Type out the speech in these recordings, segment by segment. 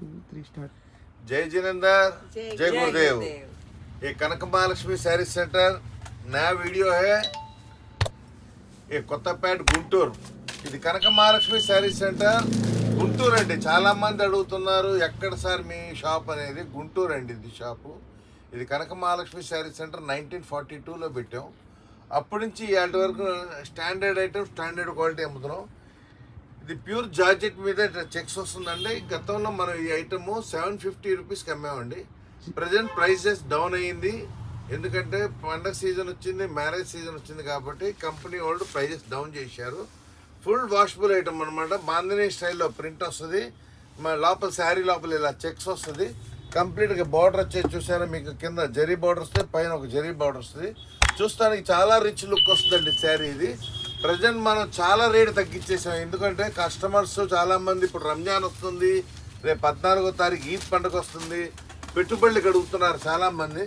Two three start जय जिनेंद्र जय जय गुरुदेव गुरुदेव। ये कनक महालक्ष्मी శారీ సెంటర్ నయా వీడియో है ये కొత్తపేట గుంటూరు ఇది కనక మహాలక్ష్మి శారీ సెంటర్ గుంటూరు అండి చాలా మంది అడుగుతున్నారు ఎక్కడ సార్ మీ షాప్ అనేది గుంటూరు అండి ఇది షాపు ఇది Kanaka Mahalakshmi sari centre nineteen forty టూలో పెట్టాం అప్పటి నుంచి ఇవాటి వరకు స్టాండర్డ్ ఐటమ్ స్టాండర్డ్ క్వాలిటీ అమ్ముతున్నాం ఇది ప్యూర్ జార్జెట్ మీద ఇట్లా చెక్స్ వస్తుందండి. గతంలో మనం ఈ ఐటమ్ సెవెన్ ఫిఫ్టీ రూపీస్కి అమ్మామండి. ప్రజెంట్ ప్రైసెస్ డౌన్ అయ్యింది. ఎందుకంటే పండగ సీజన్ వచ్చింది మ్యారేజ్ సీజన్ వచ్చింది కాబట్టి కంపెనీ వాళ్ళు ప్రైజెస్ డౌన్ చేశారు. ఫుల్ వాషబుల్ ఐటమ్ అనమాట బాందినీ స్టైల్లో ప్రింట్ వస్తుంది. మా లోపల శారీ లోపల ఇలా చెక్స్ వస్తుంది. కంప్లీట్గా బార్డర్ వచ్చేది చూసారా? మీకు కింద జరీ బార్డర్ వస్తే పైన ఒక జరీ బార్డర్ వస్తుంది. చూస్తానికి చాలా రిచ్ లుక్ వస్తుందండి శారీ ఇది. ప్రజెంట్ మనం చాలా రేటు తగ్గించేసాం. ఎందుకంటే కస్టమర్స్ చాలా మంది ఇప్పుడు రంజాన్ వస్తుంది రేపు పద్నాలుగో తారీఖు ఈద్ పండుగ వస్తుంది పెట్టుబడులు అడుగుతున్నారు చాలా మంది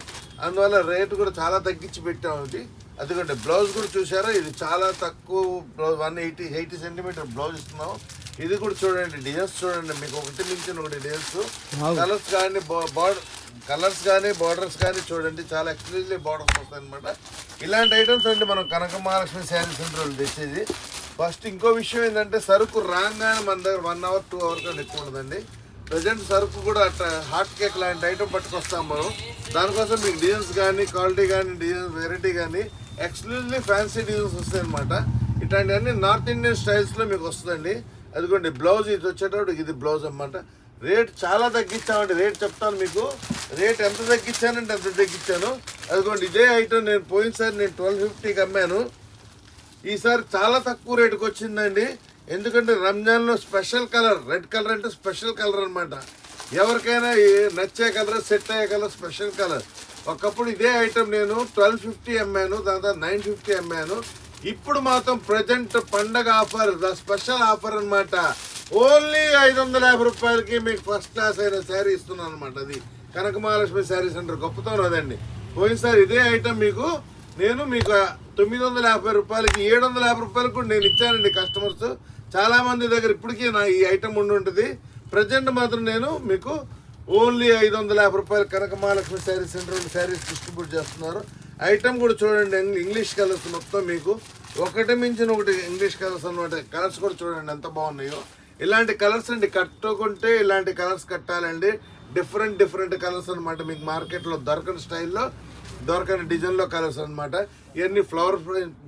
అందువల్ల రేటు కూడా చాలా తగ్గించి పెట్టాం ఇది. ఎందుకంటే బ్లౌజ్ కూడా చూసారా ఇది చాలా తక్కువ blouse one eighty eighty centimetre blouse ఇస్తున్నాం. ఇది కూడా చూడండి డిజైన్స్ చూడండి మీకు ఒకటి మించిన ఒకటి డిజైన్స్. కలర్స్ కానీ బార్డర్ కలర్స్ కానీ బార్డర్స్ కానీ చూడండి చాలా ఎక్స్క్లూజివ్ బార్డర్స్ వస్తాయి అనమాట ఇలాంటి ఐటమ్స్ అండి మనం కనక మహాలక్ష్మి శారీ సెంటర్ తెచ్చేది. ఫస్ట్ ఇంకో విషయం ఏంటంటే సరుకు రాగానే మన దగ్గర వన్ అవర్ టూ అవర్ కానీ ఎక్కువ ఉండదండి. ప్రజెంట్ సరుకు కూడా అట్లా హాట్ కేక్ లాంటి ఐటమ్ పట్టుకొస్తాం మనం. దానికోసం మీకు డిజైన్స్ కానీ క్వాలిటీ కానీ డిజైన్ వెరైటీ కానీ ఎక్స్క్లూజివ్లీ ఫ్యాన్సీ డిజైన్స్ వస్తాయి అనమాట ఇట్లాంటివన్నీ నార్త్ ఇండియన్ స్టైల్స్లో మీకు వస్తుందండి. అదిగోండి బ్లౌజ్ ఇది వచ్చేటప్పుడు ఇది బ్లౌజ్ అనమాట రేట్ చాలా తగ్గించామండి రేట్ చెప్తాను మీకు. రేట్ ఎంత తగ్గించానంటే ఎంత తగ్గించాను. అదిగోండి ఇదే ఐటమ్ నేను పోయినసారి నేను ట్వెల్వ్ ఫిఫ్టీకి అమ్మాను. ఈసారి చాలా తక్కువ రేటుకి వచ్చిందండి. ఎందుకంటే రంజాన్లో స్పెషల్ కలర్ రెడ్ కలర్ అంటే స్పెషల్ కలర్ అనమాట ఎవరికైనా నచ్చే కలర్ సెట్ అయ్యే కలర్ స్పెషల్ కలర్. ఒకప్పుడు ఇదే ఐటమ్ నేను ట్వెల్వ్ ఫిఫ్టీ అమ్మాను దాని నైన్ ఫిఫ్టీ అమ్మాను. ఇప్పుడు మాత్రం ప్రజెంట్ పండగ ఆఫర్ ద స్పెషల్ ఆఫర్ అనమాట ఓన్లీ ఐదు వందల యాభై రూపాయలకి మీకు ఫస్ట్ క్లాస్ అయిన శారీ ఇస్తున్నాను అనమాట అది. కనక మహాలక్ష్మి శారీ సెంటర్ గొప్పతనం అదండి. పోయినసారి ఇదే ఐటమ్ మీకు నేను మీకు తొమ్మిది వందల యాభై రూపాయలకి ఏడు వందల యాభై రూపాయలకు కూడా నేను ఇచ్చానండి కస్టమర్స్ చాలామంది దగ్గర ఇప్పటికీ నా ఈ ఐటమ్ ఉండి ఉంటుంది. ప్రజెంట్ మాత్రం నేను మీకు ఓన్లీ ఐదు వందల యాభై రూపాయలు Kanakamahalakshmi saree centre sarees distribute చేస్తున్నారు. ఐటమ్ కూడా చూడండి ఇంగ్లీష్ కలర్స్ మొత్తం మీకు. ఒకటి మించిన ఒకటి ఇంగ్లీష్ కలర్స్ అనమాట కలర్స్ కూడా చూడండి ఎంత బాగున్నాయో. ఇలాంటి కలర్స్ అండి కట్టుకుంటే ఇలాంటి కలర్స్ కట్టాలండి. డిఫరెంట్ డిఫరెంట్ కలర్స్ అనమాట మీకు మార్కెట్లో దొరకని స్టైల్లో దొరకని డిజైన్లో కలర్స్ అనమాట ఇవన్నీ ఫ్లవర్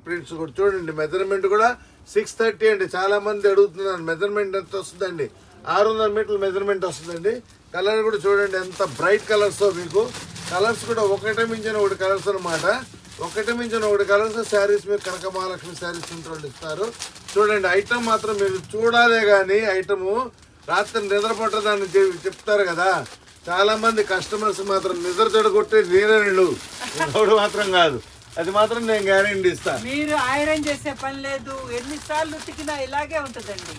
ప్రింట్స్ కూడా చూడండి మెజర్మెంట్ కూడా సిక్స్ థర్టీ అండి. చాలామంది అడుగుతున్నారు మెజర్మెంట్ ఎంత వస్తుందండి? ఆరు వందల మీటర్ల మెజర్మెంట్ వస్తుందండి. కలర్ కూడా చూడండి ఎంత బ్రైట్ కలర్స్ మీకు. కలర్స్ కూడా ఒకటే మించిన ఒకటి కలర్స్ అనమాట ఒకటి మించిన ఒకటి కలర్స్ శారీస్ మీకు కనక మహాలక్ష్మి శారీస్ ఉంటుంది ఇస్తారు. చూడండి ఐటమ్ మాత్రం మీరు చూడాలే కానీ ఐటము రాత్రి నిద్ర చెప్తారు కదా. చాలా మంది కస్టమర్స్ మాత్రం నిద్ర చెడగొట్టే నేనేళ్ళు ఇంకోడు మాత్రం కాదు. అది మాత్రం నేను గ్యారెంటీ ఇస్తాను మీరు ఐరన్ చేసే పని లేదు. ఎన్నిసార్లు ఉతికినా ఇలాగే ఉంటుందండి.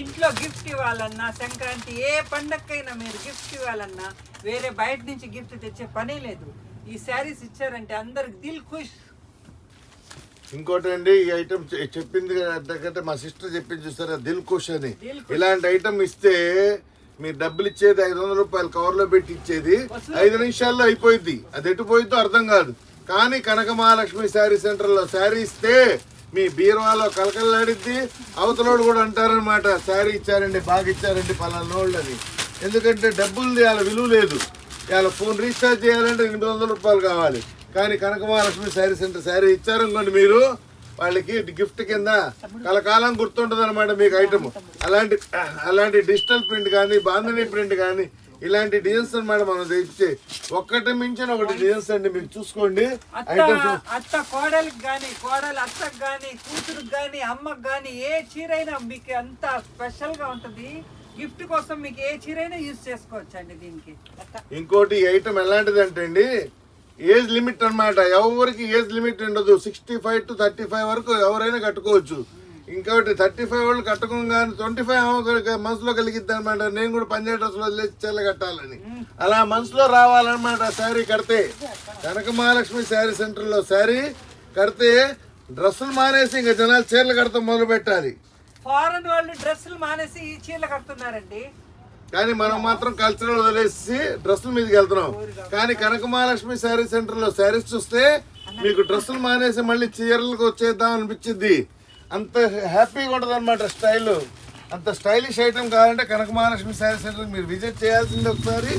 ఇంట్లో గిఫ్ట్ ఇవ్వాలన్నా సంక్రాంతి ఏ పండక్కైనా మీరు గిఫ్ట్ ఇవ్వాలన్నా వేరే బయట నుంచి గిఫ్ట్ తెచ్చే పని లేదు. ఈ శారీస్ ఇచ్చారంటే అందరికి దిల్ ఖుష్. ఇంకోటి అండి ఈ ఐటమ్ చెప్పింది దగ్గర మా సిస్టర్ చెప్పింది చూస్తారా దిల్ కుష్ అని. ఇలాంటి ఐటమ్ ఇస్తే మీరు డబ్బులు ఇచ్చేది ఐదు వందల రూపాయలు కవర్లో పెట్టి ఇచ్చేది ఐదు నిమిషాల్లో అయిపోయింది అది ఎటు పోయిద్దో అర్థం కాదు. కానీ కనక మహాలక్ష్మి శారీ సెంటర్లో శారీ ఇస్తే మీ బీరువాలో కలకల్లాడిద్ది. అవతలోడు కూడా అంటారనమాట శారీ ఇచ్చారండి బాగా ఇచ్చారండి పలానా వాళ్ళు అని ఎందుకంటే డబ్బులు వాళ్ళ విలువ లేదు. వాళ్ళ ఫోన్ రీఛార్జ్ చేయాలంటే ఎనిమిది వందల రూపాయలు కావాలి. కానీ Kanaka Mahalakshmi saree centre saree ఇచ్చారనుకోండి మీరు వాళ్ళకి గిఫ్ట్ కింద కలకాలం గుర్తుంటుంది అనమాట మీకు ఐటమ్. అలాంటి అలాంటి డిజిటల్ ప్రింట్ కానీ బాంధనీ ప్రింట్ కానీ ఇలాంటి డిజైన్స్ అన్నమాట మనం తెచ్చే ఒక్కటి మించిన ఒకటి డిజైన్స్ అండి మీరు చూసుకోండి. అత్త ఐటమ్స్ అత్త కోడలికి గాని కోడలు అత్తకు గాని కూతురుకి గాని అమ్మకి గాని ఏ చీరైనా మీకు అంత స్పెషల్గా ఉంటది. గిఫ్ట్ కోసం మీకు ఏ చీరైనా యూజ్ చేసుకోవచ్చు అండి దీనికి. ఇంకోటి ఐటమ్ ఎలాంటిది అంటే అండి ఏజ్ లిమిట్ అన్నమాట. ఎవరికి ఏజ్ లిమిట్ ఉండదు. Sixty five to thirty five వరకు ఎవరైనా కట్టుకోవచ్చు. ఇంకోటి థర్టీ ఫైవ్ వాళ్ళు కట్టుకోగానే ట్వంటీ ఫైవ్ మనసులో కలిగిద్ది అనమాట నేను కూడా పంజాబ్ డ్రెస్లో వదిలేసి చీరలు కట్టాలని. అలా మనసులో రావాలన్నమాట శారీ కడితే. కనక మహాలక్ష్మి శారీ సెంటర్లో శారీ కడితే డ్రెస్సులు మానేసి ఇంకా జనాలు చీరలు కడతాం మొదలు పెట్టాలి ఫారెన్ వాళ్ళు డ్రెస్సులు మానేసి ఈ చీరలు కడుతున్నారండి. కానీ మనం మాత్రం కల్చరల్ వదిలేసి డ్రెస్సుల మీదకి వెళ్తున్నాం. కానీ కనక మహాలక్ష్మి శారీ సెంటర్లో శారీస్ చూస్తే మీకు డ్రెస్సులు మానేసి మళ్ళీ చీరలకు వచ్చేద్దాం అనిపించింది. అంత హ్యాపీగా ఉంటుంది అనమాట స్టైల్ అంత స్టైలిష్ ఐటమ్ కావాలంటే కనక మహాలక్ష్మి శారీ సెంటర్ మీరు విజిట్ చేయాల్సింది ఒకసారి.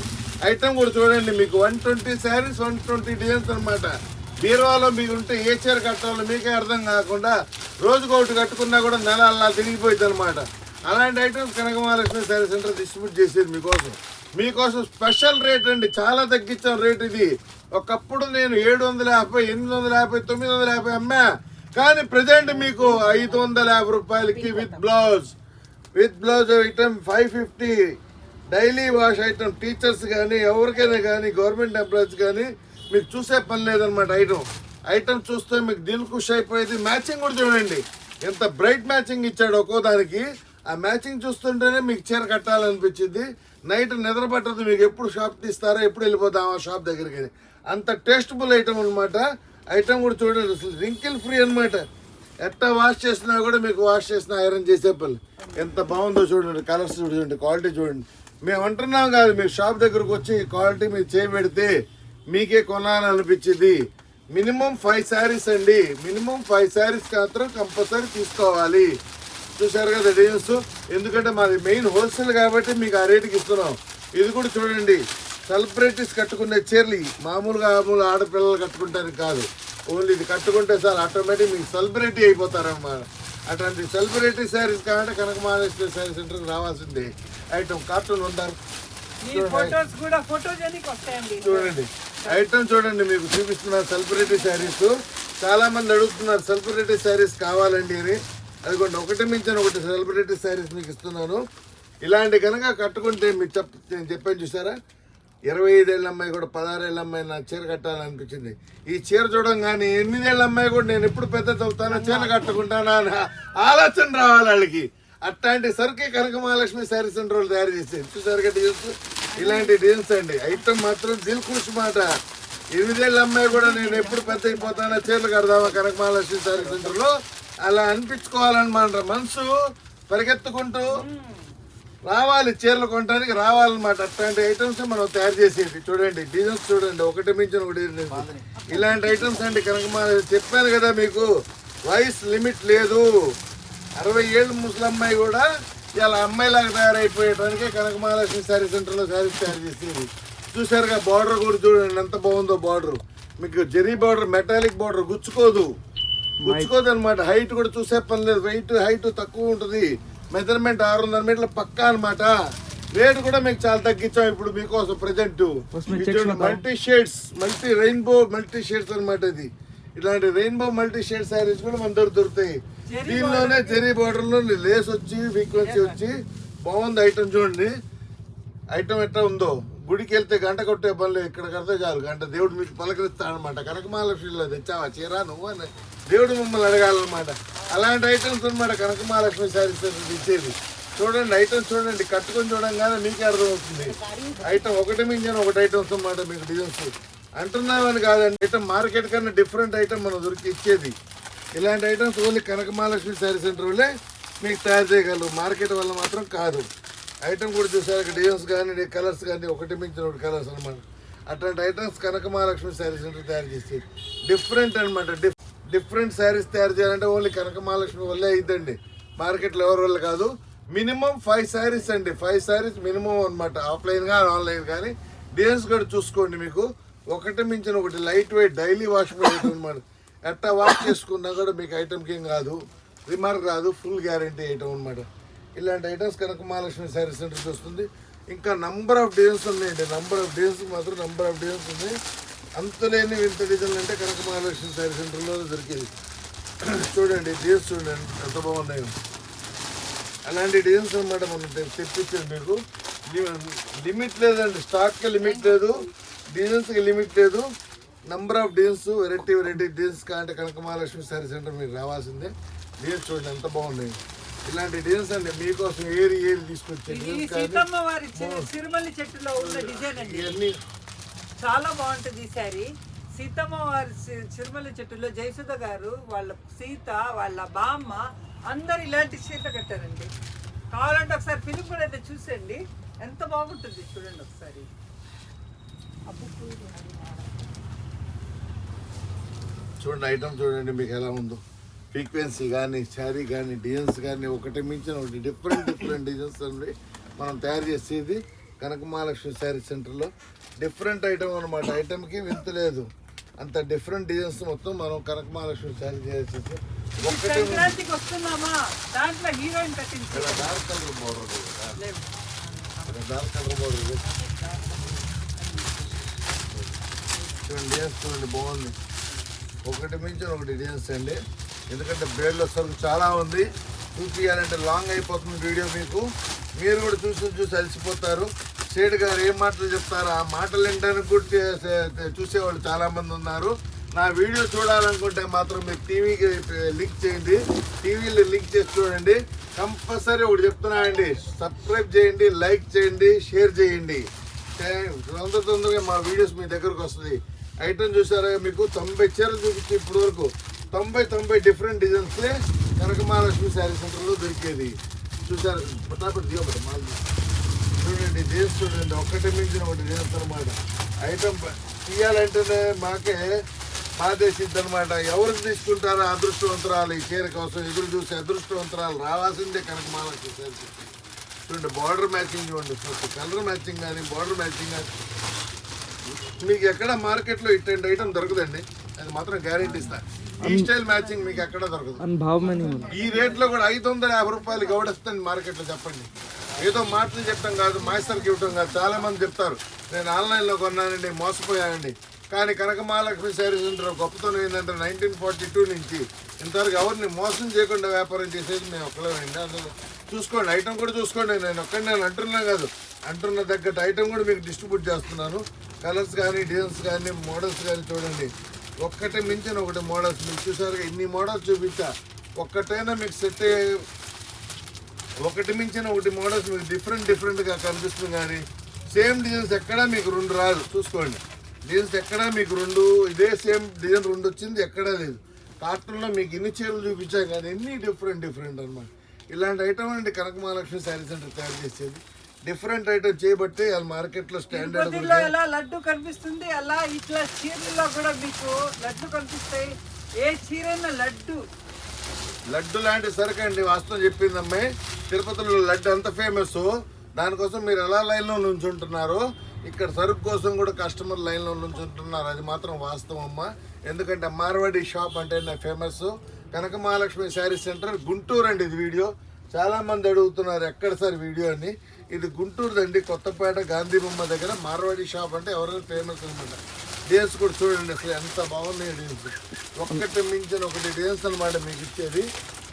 ఐటమ్ కూడా చూడండి మీకు one twenty sarees one twenty designs అనమాట బీరువాలో మీకు ఉంటే ఏ చీర కట్టాలో మీకే అర్థం కాకుండా రోజుకోటి కట్టుకున్నా కూడా నెల అలా తిరిగిపోయింది అనమాట అలాంటి items Kanakamahalakshmi saree centre distribute చేసేది మీకోసం. మీకోసం స్పెషల్ రేట్ అండి చాలా తగ్గించాం రేట్ ఇది. ఒకప్పుడు నేను ఏడు వందల యాభై ఎనిమిది వందల యాభై తొమ్మిది వందల యాభై అమ్మా. కానీ ప్రజెంట్ మీకు ఐదు వందల యాభై రూపాయలకి with blouse with blouse item five fifty daily wash item teachers కానీ ఎవరికైనా కానీ గవర్నమెంట్ ఎంప్లాయీస్ కానీ మీకు చూసే పని లేదనమాట ఐటమ్ ఐటమ్ చూస్తే మీకు దిల్ ఖుష్ అయిపోయేది. మ్యాచింగ్ కూడా చూడండి. ఎంత బ్రైట్ మ్యాచింగ్ ఇచ్చాడు ఒక్కో దానికి. ఆ మ్యాచింగ్ చూస్తుంటేనే మీకు చీర కట్టాలనిపించింది. నైట్ నిద్ర పట్టదు. మీకు ఎప్పుడు షాప్ తీస్తారో ఎప్పుడు వెళ్ళిపోతాం ఆ షాప్ దగ్గరికి అంత టేస్టబుల్ ఐటమ్ అనమాట ఐటమ్ కూడా చూడండి. అసలు రింకిల్ ఫ్రీ అనమాట ఎట్ట వాష్ చేసినా కూడా మీకు వాష్ చేసిన ఐరన్ చేసే పని. ఎంత బాగుందో చూడండి. కలర్స్ చూడండి. క్వాలిటీ చూడండి. మేము అంటున్నాం కాదు మీరు షాప్ దగ్గరకు వచ్చి క్వాలిటీ మీరు చేయబెడితే మీకే కొనాలనిపించింది. మినిమం ఫైవ్ శారీస్ అండి. మినిమం ఫైవ్ శారీస్ మాత్రం కంపల్సరీ తీసుకోవాలి. చూసారు కదా డిజైన్స్ ఎందుకంటే మాది మెయిన్ హోల్సేల్ కాబట్టి మీకు ఆ రేటుకి ఇస్తున్నాం. ఇది కూడా చూడండి. సెలబ్రిటీస్ కట్టుకునే చీరలు. మామూలుగా మామూలు ఆడపిల్లలు కట్టుకుంటానికి కాదు. ఓన్లీ ఇది కట్టుకుంటే సార్ ఆటోమేటిక్ మీకు సెలబ్రిటీ అయిపోతారన్నమాట. అట్లాంటి సెలబ్రిటీ శారీస్ కాబట్టి కనక మహారాష్ట్ర శారీ సెంటర్కి రావాల్సిందే. ఐటమ్ కార్టూన్ ఉంటారు మీ ఫొటోస్ కూడా ఫోటోజెనిక్ వస్తాయండి. చూడండి. ఐటమ్ చూడండి మీకు చూపిస్తున్నారు సెలబ్రిటీ శారీస్. చాలా మంది అడుగుతున్నారు సెలబ్రిటీ శారీస్ కావాలండి అని. అదిగోండి ఒకటి మించిన ఒకటి సెలబ్రిటీ శారీస్ మీకు ఇస్తున్నాను. ఇలాంటి కనుక కట్టుకుంటే మీకు చెప్ నేను చెప్పాను చూసారా? ఇరవై ఐదేళ్ళ అమ్మాయి కూడా పదహారేళ్ళ అమ్మాయి నా చీర కట్టాలనిపించింది. ఈ చీర చూడంగానే ఎనిమిదేళ్ళ అమ్మాయి కూడా నేను ఎప్పుడు పెద్ద అవుతానో చీర కట్టుకుంటానా అని ఆలోచన రావాలి వాళ్ళకి. అట్లాంటి సరుకే కనక మహాలక్ష్మి శారీ సెంటర్ వాళ్ళు తయారు చేసేది. చూసారు కదా ఇలాంటి డీల్స్ అండి. ఐటమ్ మాత్రం దిల్ ఖుష్ మాట. ఎనిమిదేళ్ళ అమ్మాయి కూడా నేను ఎప్పుడు పెద్ద అయిపోతానో చీరలు కడదామా కనకమాల మహాలక్ష్మి సెంటర్లో అలా అనిపించుకోవాలన్నమాట మనసు? పరిగెత్తుకుంటూ రావాలి చీరలు కొనడానికి రావాలన్నమాట. అట్లాంటి ఐటమ్స్ మనం తయారు చేసేది చూడండి డిజైన్స్ చూడండి. ఒకటి మించిన ఒకటి ఇలాంటి ఐటమ్స్ అండి కనకమాల. చెప్పాను కదా మీకు వయసు లిమిట్ లేదు. అరవై ఏళ్ళు ముసలమ్మాయి కూడా ఇలా అమ్మాయిలాగా తయారైపోయటానికి కనకమహాలక్ష్మి శారీ సెంటర్లో శారీస్ తయారు చేసేది. చూసారుగా బార్డర్ కూడా చూడండి ఎంత బాగుందో బార్డర్. మీకు జరీ బార్డర్ మెటాలిక్ బార్డర్ గుచ్చుకోదు. గుచ్చుకోదు అనమాట హైట్ కూడా చూసే పని లేదు. వెయిట్ హైట్ తక్కువ ఉంటుంది. మెజర్మెంట్ ఆరు వందల మీటర్ల పక్కా అనమాట రేట్ కూడా మీకు చాలా తగ్గించాం ఇప్పుడు మీకోసం present multi shades multi rainbow multi shades అనమాట ఇది. ఇలాంటి రెయిన్బో మల్టీ షేడ్ శారీస్ కూడా మన దగ్గర దొరుకుతాయి. దీనిలోనే చెరీ బార్డర్లో లేస్ వచ్చి ఫ్రీక్వెన్సీ వచ్చి బాగుంది ఐటమ్ చూడండి. ఐటమ్ ఎట్లా ఉందో? గుడికి వెళ్తే గంట కొట్టే పనులు ఇక్కడ కడితే చాలు. గంట దేవుడు మీకు పలకరిస్తాడనమాట కనకమహాలక్ష్మిలో తెచ్చావా? చీర నువ్వు? అని దేవుడు మిమ్మల్ని అడగాలన్నమాట. అలాంటి ఐటమ్స్ అనమాట కనకమహాలక్ష్మి శారీస్ ఇచ్చేది. చూడండి ఐటమ్స్ చూడండి. కట్టుకొని చూడంగానే మీకే అర్థమవుతుంది. ఐటమ్ ఒకటి మించిన ఒకటి ఐటమ్స్ అన్నమాట మీకు డిజైన్స్ అంటున్నామని కాదండి. ఐటమ్ మార్కెట్ కన్నా డిఫరెంట్ ఐటమ్ మనం దొరికి ఇచ్చేది. ఇలాంటి items only Kanakamahalakshmi saree centre వల్లే మీకు తయారు చేయగలరు. మార్కెట్ వల్ల మాత్రం కాదు. ఐటమ్ కూడా చూసారు ఇక్కడ డిజైన్స్ కానీ కలర్స్ కానీ ఒకటి మించిన ఒకటి కలర్స్ అనమాట అట్లాంటి items Kanaka Mahalakshmi saree centre తయారు చేసి డిఫరెంట్ అనమాట డిఫ్ డిఫరెంట్ శారీస్ తయారు చేయాలంటే ఓన్లీ కనకమహాలక్ష్మి వల్లే అయిద్దండి. మార్కెట్లో ఎవరి వల్ల కాదు. మినిమం ఫైవ్ శారీస్ అండి. ఫైవ్ శారీస్ మినిమం అనమాట ఆఫ్లైన్ కానీ ఆన్లైన్ కానీ. డిజైన్స్ కూడా చూసుకోండి మీకు. ఒకటి మించిన ఒకటి లైట్ వెయిట్ డైలీ వాష్ అనమాట ఎట్టా వాష్ చేసుకున్నా కూడా మీకు ఐటమ్కి ఏం కాదు. రిమార్క్ రాదు ఫుల్ గ్యారంటీ ఐటమ్ అనమాట ఇలాంటి ఐటమ్స్ కనుక మహాలక్ష్మి శారీ సెంటర్కి వస్తుంది. ఇంకా నంబర్ ఆఫ్ డిజైన్స్ ఉన్నాయండి. నంబర్ ఆఫ్ డిజైన్స్ మాత్రం నంబర్ ఆఫ్ డిజైన్స్ ఉన్నాయి. అంతలేని వింత డిజైన్లు అంటే కనక మహాలక్ష్మి శారీ సెంటర్లో దొరికేది. చూడండి డిజైన్స్ చూడండి ఎంత బాగున్నాయో. అలాంటి డిజైన్స్ అనమాట మనం తెప్పించండి తెప్పించాం మీకు. లిమిట్ లేదండి స్టాక్కి లిమిట్ లేదు. డిజైన్స్కి లిమిట్ లేదు. Number of designs variety variety designs Kaante Kanaka Mahalakshmi sari centre మీకు రావాల్సిందే. డిజైన్స్ చూడండి ఎంత బాగున్నాయి ఇలాంటి డిజైన్స్ అండి మీకోసం ఏరి ఏరి తీసుకొచ్చే ఇది డిజైన్స్ కానీ సీతమ్మ వారి చి- సిరిమల్లి చెట్టులో ఉన్న డిజైన్ అండి. ఇవన్నీ చాలా బాగుంటుంది ఈ శారీ. సీతమ్మ వారి సి- చిరుమల చెట్టులో జయసుధ గారు వాళ్ళ సీత వాళ్ళ బామ్మ అందరు ఇలాంటి చీరలు కట్టారండి. కావాలంటే ఒకసారి ఫిలిం కూడా అయితే చూసండి ఎంత బాగుంటుంది చూడండి ఒకసారి. చూడండి ఐటమ్ చూడండి మీకు ఎలా ఉందో. ఫ్రీక్వెన్సీ కానీ శారీ కానీ డిజైన్స్ కానీ ఒకటి మించిన ఒకటి డిఫరెంట్ డిఫరెంట్ డిజైన్స్ అండి మనం తయారు చేసేది కనక మహాలక్ష్మి శారీ సెంటర్లో డిఫరెంట్ ఐటమ్ అనమాట ఐటమ్కి వింత లేదు. అంత డిఫరెంట్ డిజైన్స్ మొత్తం మనం కనక మహాలక్ష్మి శారీ సంక్రాంతికి వస్తున్నామా? దాంట్లో heroine dark colour border. Dark colour border చూడండి వేసుకోండి చూడండి బాగుంది. ఒకటి మించిన ఒకటి డిజైన్స్ అండి. ఎందుకంటే బ్రేడ్లో సరుకు చాలా ఉంది. చూపించాలంటే లాంగ్ అయిపోతుంది వీడియో మీకు. మీరు కూడా చూసి చూసి అలసిపోతారు. సేటు గారు ఏం మాటలు చెప్తారు ఆ మాటలు వినడానికి కూడా చూసేవాళ్ళు చాలామంది ఉన్నారు. నా వీడియో చూడాలనుకుంటే మాత్రం మీరు టీవీకి లింక్ చేయండి. టీవీలో లింక్ చేసి చూడండి. కంపల్సరీ ఒకటి చెప్తున్నా అండి. సబ్స్క్రైబ్ చేయండి లైక్ చేయండి షేర్ చేయండి. తొందర తొందరగా మా వీడియోస్ మీ దగ్గరకు వస్తుంది. ఐటమ్ చూసారా? మీకు తొంభై చీరలు చూపించి ఇప్పటి వరకు తొంభై తొంభై డిఫరెంట్ డిజైన్సే కనక మహాలక్ష్మి శారీ సెంటర్లో దొరికేది. చూసారు? పటాపటి దిగబడి మాల్ చూడండి డిజైన్స్ చూడండి ఒక్కటి మించిన ఒకటి డిజైన్స్ అనమాట ఐటమ్ తీయాలంటేనే మాకే బాధేసిద్ది అనమాట ఎవరికి తీసుకుంటారో అదృష్టవంతరాలు ఈ చీర కోసం ఎదురు చూసి అదృష్టవంతరాలు రావాల్సిందే కనక మహాలక్ష్మి శారీ. చూడండి బార్డర్ మ్యాచింగ్ చూడండి కలర్ మ్యాచింగ్ కానీ బార్డర్ మ్యాచింగ్ కానీ. మీకు ఎక్కడ మార్కెట్లో ఇట్లాంటి ఐటమ్ దొరకదండి. అది మాత్రం గ్యారెంటీ ఇస్తా. ఈ స్టైల్ మ్యాచింగ్ మీకు ఎక్కడ దొరకదు. ఈ రేట్లో కూడా ఐదు వందల యాభై రూపాయలు గౌడస్తుంది మార్కెట్లో చెప్పండి. ఏదో మాటలు చెప్తాం కాదు మాస్టర్కి ఇవ్వటం కాదు. చాలా మంది చెప్తారు నేను ఆన్లైన్లో కొన్నానండి మోసపోయానండి. కానీ కనకమహాలక్ష్మి శారీస్ ఉంటారు గొప్పతనం ఏంటంటే నైన్టీన్ ఫార్టీ టూ నుంచి ఇంతవరకు ఎవరిని మోసం చేయకుండా వ్యాపారం చేసేది మేము ఒక్కలేమండి అసలు చూసుకోండి ఐటమ్ కూడా చూసుకోండి. నేను ఒక్కడిని నేను అంటున్నాను కాదు. అంటున్న తగ్గట్టు ఐటమ్ కూడా మీకు డిస్ట్రిబ్యూట్ చేస్తున్నాను. కలర్స్ కానీ డిజైన్స్ కానీ మోడల్స్ కానీ చూడండి. ఒక్కటే మించిన ఒకటి మోడల్స్ మీకు చూసారుగా ఇన్ని మోడల్స్ చూపించా. ఒక్కటైనా మీకు సెట్ అయ్యే ఒకటి మించిన ఒకటి మోడల్స్ మీకు డిఫరెంట్ డిఫరెంట్గా కనిపిస్తుంది కానీ సేమ్ డిజైన్స్ ఎక్కడా మీకు రెండు రాదు. చూసుకోండి. డిజైన్స్ ఎక్కడా మీకు రెండు ఇదే సేమ్ డిజైన్ రెండు వచ్చింది ఎక్కడా లేదు. కార్టూన్లో మీకు ఇన్ని చీరలు చూపించాం కానీ ఎన్ని డిఫరెంట్ డిఫరెంట్ అన్నమాట. ఇలాంటి ఐటమ్ అండి కనక మహాలక్ష్మి శారీ సెంటర్ తయారు చేసేది. డిఫరెంట్ ఐటమ్ చేయబట్టే వాళ్ళ మార్కెట్లో స్టాండర్డ్ ఎలా లడ్డు కనిపిస్తుంది అలా ఇట్లా చీరల్లో కూడా మీకు లడ్డు కనిపిస్తాయి? ఏ చీరైనా లడ్డు. లడ్డు లాంటి సరుకు అండి వాస్తవం చెప్పింది అమ్మాయి తిరుపతిలో లడ్డు అంత ఫేమస్. దానికోసం మీరు ఎలా లైన్లో నుంచుంటున్నారో? ఇక్కడ సరుకు కోసం కూడా కస్టమర్ లైన్లో నుంచుంటున్నారు. అది మాత్రం వాస్తవం అమ్మా. ఎందుకంటే మార్వాడి షాప్ అంటే నా famous. Kanaka Mahalakshmi saree centre Guntur అండి ఇది వీడియో. చాలా మంది అడుగుతున్నారు ఎక్కడ సార్ వీడియో అని. ఇది గుంటూరు అండి కొత్తపేట గాంధీ బొమ్మ దగ్గర మార్వాడి షాప్ అంటే ఎవరైనా ఫేమస్ అనమాట. డిజైన్స్ కూడా చూడండి అసలు ఎంత బాగున్నాయి డిజైన్స్ ఒక్కటి మించిన ఒకటి డిజైన్స్ అనమాట మీకు ఇచ్చేది.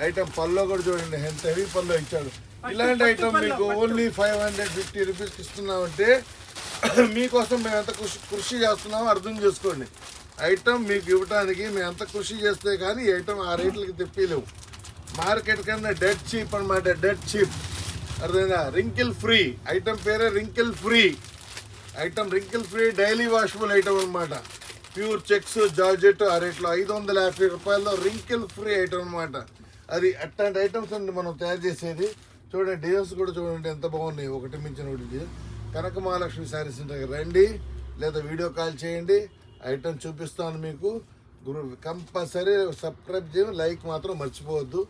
ఐటమ్ పల్లో కూడా చూడండి ఎంత హెవీ పల్లో ఇచ్చాడు. ఇలాంటి ఐటమ్ మీకు ఓన్లీ ఫైవ్ హండ్రెడ్ ఫిఫ్టీ రూపీస్కి ఇస్తున్నామంటే మీకోసం మేము ఎంత కృషి కృషి చేస్తున్నామో అర్థం చేసుకోండి. ఐటమ్ మీకు ఇవ్వడానికి మేము ఎంత కృషి చేస్తే కానీ ఐటమ్ ఆ రేట్లకి తెప్పిలేవు మార్కెట్ కన్నా డెడ్ చీప్ అనమాట డెడ్ చీప్ అర్థమైందా? రింకిల్ ఫ్రీ ఐటమ్ పేరే wrinkle free item wrinkle free daily washable item అనమాట ప్యూర్ చెక్స్ జార్జెట్ ఆ రేట్లో ఐదు వందల యాభై రూపాయల్లో రింకిల్ ఫ్రీ ఐటమ్ అనమాట అది అట్లాంటి ఐటమ్స్ అండి మనం తయారు చేసేది. చూడండి డిజైన్స్ కూడా చూడండి ఎంత బాగున్నాయి. ఒకటి మించిన ఒకటి కనక మహాలక్ష్మి శారీస్ ఉంటాయి రండి. లేదా వీడియో కాల్ చేయండి. ఐటమ్ చూపిస్తాను మీకు. గ్రూ కంపల్సరీ సబ్స్క్రైబ్ చేయండి లైక్ మాత్రం మర్చిపోవద్దు.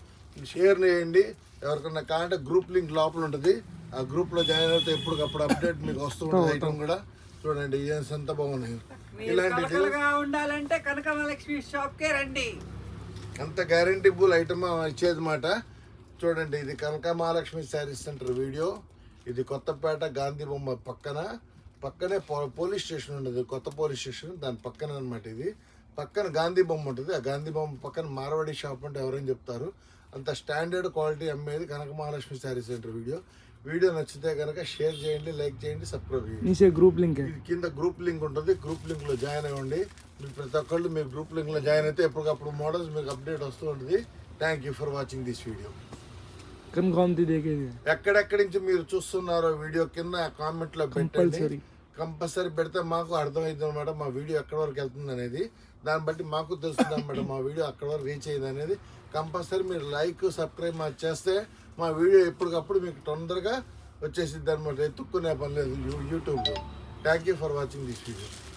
షేర్ చేయండి. ఎవరికన్నా కావాలంటే గ్రూప్ లింక్ లోపల ఉంటుంది. ఆ గ్రూప్లో జాయిన్ అయితే ఎప్పటికప్పుడు అప్డేట్ మీకు వస్తూ ఉంటుంది ఐటమ్ కూడా. చూడండి డిజైన్స్ ఎంత బాగున్నాయి. ఇలాంటి ఉండాలంటే కనకమహాలక్ష్మి షాప్కే రండి. అంత గ్యారంటీబుల్ ఐటమ్ ఇచ్చేది మాట చూడండి ఇది Kanaka Mahalakshmi sarees centre video. ఇది కొత్తపేట గాంధీ బొమ్మ పక్కన. పక్కనే పో- పోలీస్ స్టేషన్ ఉండదు కొత్త పోలీస్ స్టేషన్. దాని పక్కన అనమాట ఇది. పక్కన గాంధీ బొమ్మ ఉంటుంది. ఆ గాంధీ బొమ్మ పక్కన మార్వాడి షాప్ అంటే ఎవరైనా చెప్తారు. అంత స్టాండర్డ్ క్వాలిటీ అమ్మేది Kanaka Mahalakshmi saree centre video. Video నచ్చితే కనుక షేర్ చేయండి లైక్ చేయండి సబ్స్క్రైబ్ చేయండి. Group link. కింద గ్రూప్ లింక్ ఉంటుంది. గ్రూప్ లింక్లో జాయిన్ అవ్వండి. మీరు ప్రతి ఒక్కళ్ళు మీ గ్రూప్ లింక్లో జాయిన్ అయితే ఎప్పటికప్పుడు మోడల్స్ మీకు అప్డేట్ వస్తూ ఉంటుంది. Thank you for watching this video ఎక్కడెక్కడి నుంచి మీరు చూస్తున్నారో వీడియో కింద కామెంట్లో పెట్టండి. కంపల్సరీ పెడితే మాకు అర్థమవుతుంది అనమాట మా వీడియో ఎక్కడ వరకు వెళ్తుంది అనేది. దాన్ని బట్టి మాకు తెలుస్తుంది అనమాట మా వీడియో అక్కడ వరకు రీచ్ అయ్యింది అనేది. కంపల్సరీ మీరు లైక్ సబ్స్క్రైబ్ మాకు చేస్తే మా వీడియో ఎప్పటికప్పుడు మీకు తొందరగా వచ్చేసిద్ది అనమాట ఎత్తుక్కునే పని లేదు యూట్యూబ్లో. Thank you for watching this video